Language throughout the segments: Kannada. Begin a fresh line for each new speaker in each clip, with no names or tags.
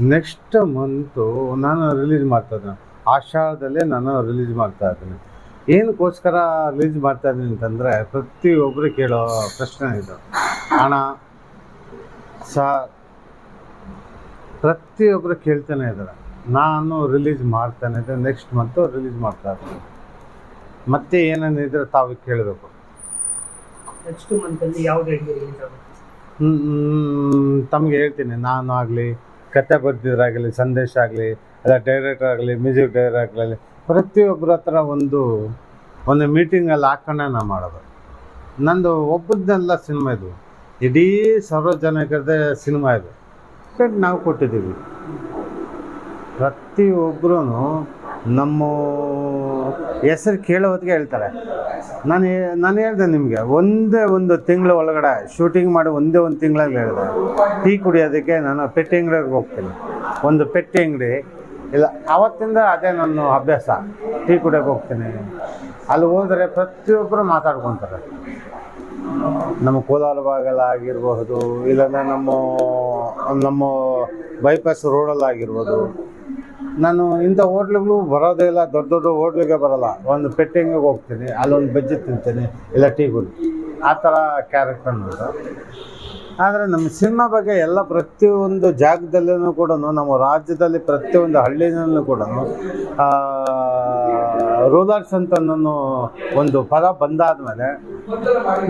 ನೆಕ್ಸ್ಟ್ ಮಂತು ನಾನು ರಿಲೀಸ್ ಮಾಡ್ತಾ ಇದ್ದೀನಿ. ಆಷಾಢದಲ್ಲೇ ನಾನು ರಿಲೀಸ್ ಮಾಡ್ತಾ ಇದ್ದೀನಿ. ಏನಕ್ಕೋಸ್ಕರ ರಿಲೀಸ್ ಮಾಡ್ತಾ ಇದ್ದೀನಿ ಅಂತಂದರೆ ಪ್ರತಿಯೊಬ್ಬರು ಕೇಳೋ ಪ್ರಶ್ನೆ ಇದು. ಹಣ ಸಾರ್ ಪ್ರತಿಯೊಬ್ಬರು ಕೇಳ್ತಾನೆ ಇದ್ದಾರೆ. ನಾನು ರಿಲೀಸ್ ಮಾಡ್ತಾನೆ ಇದ್ದೆ ನೆಕ್ಸ್ಟ್ ಮಂತು ರಿಲೀಸ್ ಮಾಡ್ತಾ ಇದ್ದೀನಿ. ಮತ್ತೆ ಏನೇನಿದ್ರೆ ತಾವು ಕೇಳಬೇಕು.
ನೆಕ್ಸ್ಟ್ ಮಂತಲ್ಲಿ ಯಾವುದು
ತಮಗೆ ಹೇಳ್ತೀನಿ. ನಾನು ಆಗಲಿ ಕತೆ ಬರೆದಿದ್ರಾಗಲಿ, ಸಂದೇಶ ಆಗಲಿ, ಅಲ್ಲ ಡೈರೆಕ್ಟರ್ ಆಗಲಿ ಮ್ಯೂಸಿಕ್ ಡೈರೆಕ್ಟರ್ ಆಗಲಿ ಪ್ರತಿಯೊಬ್ಬರ ಹತ್ರ ಒಂದು ಒಂದು ಮೀಟಿಂಗಲ್ಲಿ ಹಾಕೊಂಡೆ ನಾನು ಮಾಡೋದು. ನಂದು ಒಬ್ಬರದ್ದೆಲ್ಲ ಸಿನಿಮಾ ಇದು. ಇಡೀ ಸಾರ್ವಜನಿಕರದೇ ಸಿನಿಮಾ ಇದು. ನಾವು ಕೊಟ್ಟಿದ್ದೀವಿ. ಪ್ರತಿಯೊಬ್ಬರೂ ನಮ್ಮ ಹೆಸರು ಕೇಳೋ ಹೊತ್ತಿಗೆ ಹೇಳ್ತಾರೆ. ನಾನು ನಾನು ಹೇಳಿದೆ ನಿಮಗೆ, ಒಂದೇ ಒಂದು ತಿಂಗಳ ಒಳಗಡೆ ಶೂಟಿಂಗ್ ಮಾಡಿ ಒಂದೇ ಒಂದು ತಿಂಗಳಲ್ಲಿ ಹೇಳಿದೆ. ಟೀ ಕುಡಿಯೋದಕ್ಕೆ ನಾನು ಪೆಟ್ಟಿ ಅಂಗಡಿಗೆ ಹೋಗ್ತೀನಿ. ಒಂದು ಪೆಟ್ಟಿ ಅಂಗಡಿ. ಇಲ್ಲ, ಅವತ್ತಿಂದ ಅದೇ ನನ್ನ ಅಭ್ಯಾಸ. ಟೀ ಕುಡಿಯೋಕೆ ಹೋಗ್ತೀನಿ. ಅಲ್ಲಿ ಹೋದರೆ ಪ್ರತಿಯೊಬ್ಬರು ಮಾತಾಡ್ಕೊತಾರೆ. ನಮ್ಮ ಕೋಲಾರ ಭಾಗಲ್ಲ ಆಗಿರಬಹುದು ಇಲ್ಲಾಂದ್ರೆ ನಮ್ಮ ನಮ್ಮ ಬೈಪಾಸ್ ರೋಡಲ್ಲಾಗಿರ್ಬೋದು ನಾನು ಇಂಥ ಹೋಟ್ಲುಗಳು ಬರೋದೇ ಇಲ್ಲ, ದೊಡ್ಡ ದೊಡ್ಡ ಹೋಟ್ಲಿಗೆ ಬರೋಲ್ಲ. ಒಂದು ಪೆಟ್ಟಿಂಗಿಗೆ ಹೋಗ್ತೀನಿ, ಅಲ್ಲೊಂದು ಬಜ್ಜಿ ತಿಂತೀನಿ, ಇಲ್ಲ ಟೀ ಆ ಥರ ಕ್ಯಾರೆಕ್ಟರ್ ನೋಡ ಆದರೆ ನಮ್ಮ ಸಿನಿಮಾ ಬಗ್ಗೆ ಎಲ್ಲ ಪ್ರತಿಯೊಂದು ಜಾಗದಲ್ಲೂ ಕೂಡ ನಮ್ಮ ರಾಜ್ಯದಲ್ಲಿ ಪ್ರತಿಯೊಂದು ಹಳ್ಳಿನಲ್ಲೂ ಕೂಡ ರೂಲರ್ಸ್ ಅಂತ ಒಂದು ಪದ ಬಂದಾದ ಮೇಲೆ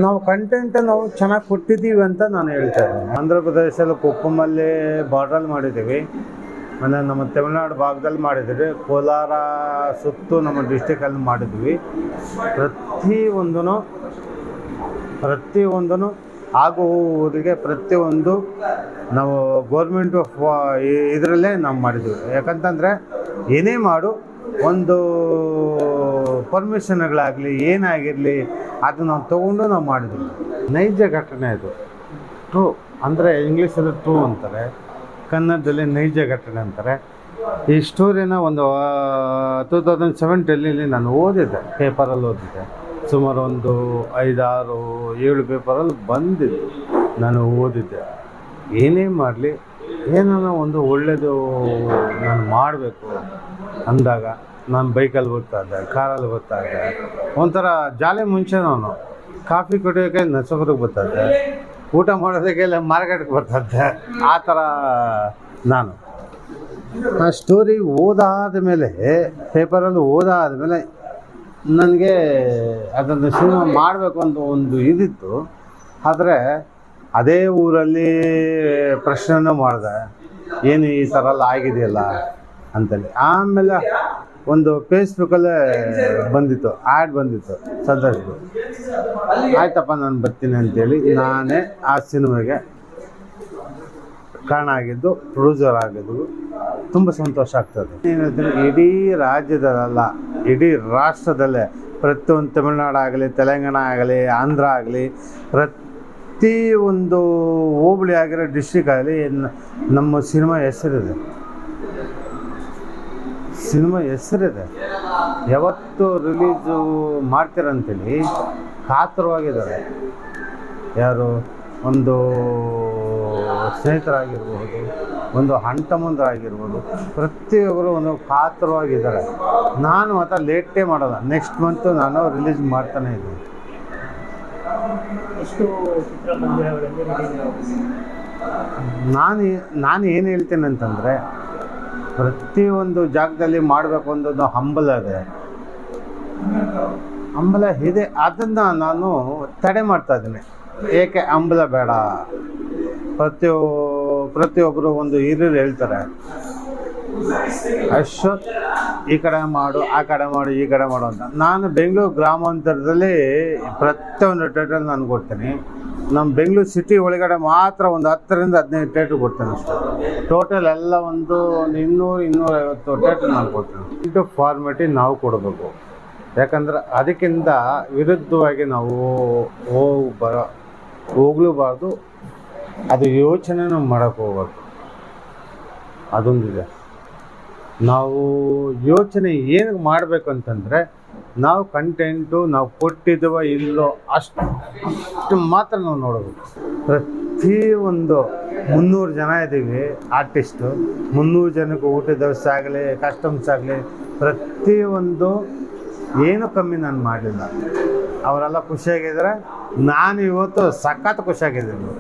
ನಾವು ಕಂಟೆಂಟ್ ನಾವು ಚೆನ್ನಾಗಿ ಕೊಟ್ಟಿದ್ದೀವಿ ಅಂತ ನಾನು ಹೇಳ್ತಾ ಇದ್ದೀನಿ. ಆಂಧ್ರ ಪ್ರದೇಶದಲ್ಲಿ ಕೊಪ್ಪಮಲ್ಲಿ ಬಾರ್ಡ್ರಲ್ಲಿ ಮಾಡಿದ್ದೀವಿ. ಆಮೇಲೆ ನಮ್ಮ ತಮಿಳ್ನಾಡು ಭಾಗದಲ್ಲಿ ಮಾಡಿದ್ರೆ. ಕೋಲಾರ ಸುತ್ತು ನಮ್ಮ ಡಿಸ್ಟಿಕಲ್ಲಿ ಮಾಡಿದ್ವಿ. ಪ್ರತಿಯೊಂದೂ ಪ್ರತಿಯೊಂದೂ ಆಗೋ ಊರಿಗೆ ಪ್ರತಿಯೊಂದು ನಾವು ಗೋರ್ಮೆಂಟು ಇದರಲ್ಲೇ ನಾವು ಮಾಡಿದ್ವಿ. ಯಾಕಂತಂದರೆ ಏನೇ ಮಾಡು, ಒಂದು ಪರ್ಮಿಷನ್ಗಳಾಗಲಿ ಏನಾಗಿರಲಿ ಅದು ನಾವು ತೊಗೊಂಡು ನಾವು ಮಾಡಿದ್ವಿ. ನೈಜ ಘಟನೆ ಅದು ಟ್ರೂ ಅಂದರೆ ಇಂಗ್ಲೀಷಲ್ಲಿ ಟ್ರೂ ಅಂತಾರೆ. ಕನ್ನಡದಲ್ಲಿ ನೈಜ ಘಟನೆ ಅಂತಾರೆ. ಈ ಸ್ಟೋರಿನ ಒಂದು ಟೂ ತೌಸಂಡ್ ಸೆವೆಂಟಲ್ಲಿ ನಾನು ಓದಿದ್ದೆ, ಪೇಪರಲ್ಲಿ ಓದಿದ್ದೆ. ಸುಮಾರು ಒಂದು ಐದಾರು, ಏಳು ಪೇಪರಲ್ಲಿ ಬಂದಿದ್ದು ನಾನು ಓದಿದ್ದೆ. ಏನೇ ಮಾಡಲಿ ಏನನ್ನ ಒಂದು ಒಳ್ಳೆಯದು ನಾನು ಮಾಡಬೇಕು ಅಂದಾಗ, ನಾನು ಬೈಕಲ್ಲಿ ಬರ್ತಾ ಇದ್ದೆ, ಕಾರಲ್ಲಿ ಬರ್ತಾ ಇದ್ದೆ. ಒಂಥರ ಜಾಲಿ ಮುಂಚೆ ನಾನು ಕಾಫಿ ಕುಡಿಯೋಕೆ ನಸಬರಿಗೆ ಬರ್ತಾ ಇದ್ದೆ. ಊಟ ಮಾಡೋದಕ್ಕೆಲ್ಲ ಮಾರ್ಕೆಟ್ಗೆ ಬರ್ತದೆ ಆ ಥರ ನಾನು. ಆ ಸ್ಟೋರಿ ಓದಾದ ಮೇಲೆ ಪೇಪರಲ್ಲಿ ಓದಾದ ಮೇಲೆ ನನಗೆ ಅದನ್ನು ಸಿನಿಮಾ ಮಾಡಬೇಕು ಅಂತ ಒಂದು ಇದಿತ್ತು. ಆದರೆ ಅದೇ ಊರಲ್ಲಿ ಪ್ರಶ್ನೆನೂ ಮಾಡಿದೆ, ಏನು ಈ ಥರ ಎಲ್ಲ ಆಗಿದೆಯಲ್ಲ ಅಂತೇಳಿ. ಆಮೇಲೆ ಒಂದು ಫೇಸ್ಬುಕ್ಕಲ್ಲೇ ಬಂದಿತ್ತು, ಆ್ಯಡ್ ಬಂದಿತ್ತು ಸಂದರ್ಭ ಆಯ್ತಪ್ಪ, ನಾನು ಬರ್ತೀನಿ ಅಂತೇಳಿ ನಾನೇ ಆ ಸಿನಿಮಾಗೆ ಕಾರಣ ಆಗಿದ್ದು ಪ್ರೊಡ್ಯೂಸರ್ ಆಗಿದ್ದು, ತುಂಬ ಸಂತೋಷ ಆಗ್ತದೆ. ಏನಂದರೆ ಇಡೀ ರಾಜ್ಯದಲ್ಲ, ಇಡೀ ರಾಷ್ಟ್ರದಲ್ಲೇ, ಪ್ರತಿಯೊಂದು ತಮಿಳ್ನಾಡು ಆಗಲಿ, ತೆಲಂಗಾಣ ಆಗಲಿ, ಆಂಧ್ರ ಆಗಲಿ ಪ್ರತಿ ಒಂದು ಹೋಬಳಿ ಆಗಿರೋ ಡಿಸ್ಟಿಕ್ ಆಗಲಿ ನಮ್ಮ ಸಿನಿಮಾ ಹೆಸರಿದೆ. ಸಿನಿಮಾ ಹೆಸರಿದೆ. ಯಾವತ್ತು ರಿಲೀಸು ಮಾಡ್ತೀರಂತೇಳಿ ಕಾತರವಾಗಿದ್ದಾರೆ. ಯಾರು? ಒಂದು ಸ್ನೇಹಿತರಾಗಿರ್ಬೋದು ಒಂದು ಹಣ್ತಮ್ಮಂದರಾಗಿರ್ಬೋದು ಪ್ರತಿಯೊಬ್ಬರು ಒಂದು ಕಾತರವಾಗಿದ್ದಾರೆ. ನಾನು ಮಾತ್ರ ಲೇಟೇ ಮಾಡೋಲ್ಲ. ನೆಕ್ಸ್ಟ್ ಮಂತು ನಾನು ರಿಲೀಸ್ ಮಾಡ್ತಾನೆ ಇದ್ದೀನಿ. ನಾನು ನಾನು ಏನು ಹೇಳ್ತೇನೆ ಅಂತಂದರೆ ಪ್ರತಿಯೊಂದು ಜಾಗದಲ್ಲಿ ಮಾಡಬೇಕು ಅನ್ನೋದು ಹಂಬಲ ಇದೆ ಹಂಬಲ ಇದೆ. ಅದನ್ನು ನಾನು ತಡೆ ಮಾಡ್ತಾ ಇದ್ದೀನಿ. ಏಕೆ ಹಂಬಲ ಬೇಡ? ಪ್ರತಿಯೊ ಪ್ರತಿಯೊಬ್ಬರು ಒಂದು ಹಿರಿಯರು ಹೇಳ್ತಾರೆ ಅಶ್ವತ್ ಈ ಕಡೆ ಮಾಡು, ಆ ಕಡೆ ಮಾಡು, ಈ ಕಡೆ ಮಾಡು ಅಂತ. ನಾನು ಬೆಂಗಳೂರು ಗ್ರಾಮಾಂತರದಲ್ಲಿ ಪ್ರತಿಯೊಂದು ಟೈಟಲ್ ನಾನು ಕೊಡ್ತೀನಿ. ನಮ್ಮ ಬೆಂಗಳೂರು ಸಿಟಿ ಒಳಗಡೆ ಮಾತ್ರ ಒಂದು ಹತ್ತರಿಂದ ಹದಿನೈದು ಟೇಟ್ರು ಕೊಡ್ತೇನೆ ಅಷ್ಟೇ. ಟೋಟಲ್ ಎಲ್ಲ ಒಂದು ಒಂದು ಇನ್ನೂರು, ಇನ್ನೂರೈವತ್ತು ಟೇಟ್ರು ನಾನು ಕೊಡ್ತೇನೆ. ಇದು ಫಾರ್ಮೆಟಿ ನಾವು ಕೊಡಬೇಕು. ಯಾಕಂದ್ರೆ ಅದಕ್ಕಿಂತ ವಿರುದ್ಧವಾಗಿ ನಾವು ಹೋಗಿ ಬರ, ಹೋಗ್ಲೂಬಾರ್ದು. ಅದು ಯೋಚನೆ ನಾವು ಹೋಗ್ಬಾರ್ದು. ಅದೊಂದಿದೆ. ನಾವು ಯೋಚನೆ ಏನು ಮಾಡಬೇಕು ಅಂತಂದರೆ ನಾವು ಕಂಟೆಂಟು ನಾವು ಕೊಟ್ಟಿದ್ದೀವ ಇಲ್ಲೋ ಅಷ್ಟು ಮಾತ್ರ ನಾವು ನೋಡಬೇಕು ಪ್ರತಿಯೊಂದು ಮುನ್ನೂರು ಜನ ಇದ್ದೀವಿ ಆರ್ಟಿಸ್ಟು. ಮುನ್ನೂರು ಜನಕ್ಕೆ ಊಟದ ವ್ಯವಸ್ಥೆ ಆಗಲಿ ಕಸ್ಟಮ್ಸ್ ಆಗಲಿ, ಪ್ರತಿಯೊಂದು ಏನು ಕಮ್ಮಿ ನಾನು ಮಾಡಲಿಲ್ಲ. ಅವರೆಲ್ಲ ಖುಷಿಯಾಗಿದ್ದಾರೆ. ನಾನು ಇವತ್ತು ಸಖತ್ ಖುಷಿಯಾಗಿದ್ದೀನಿ.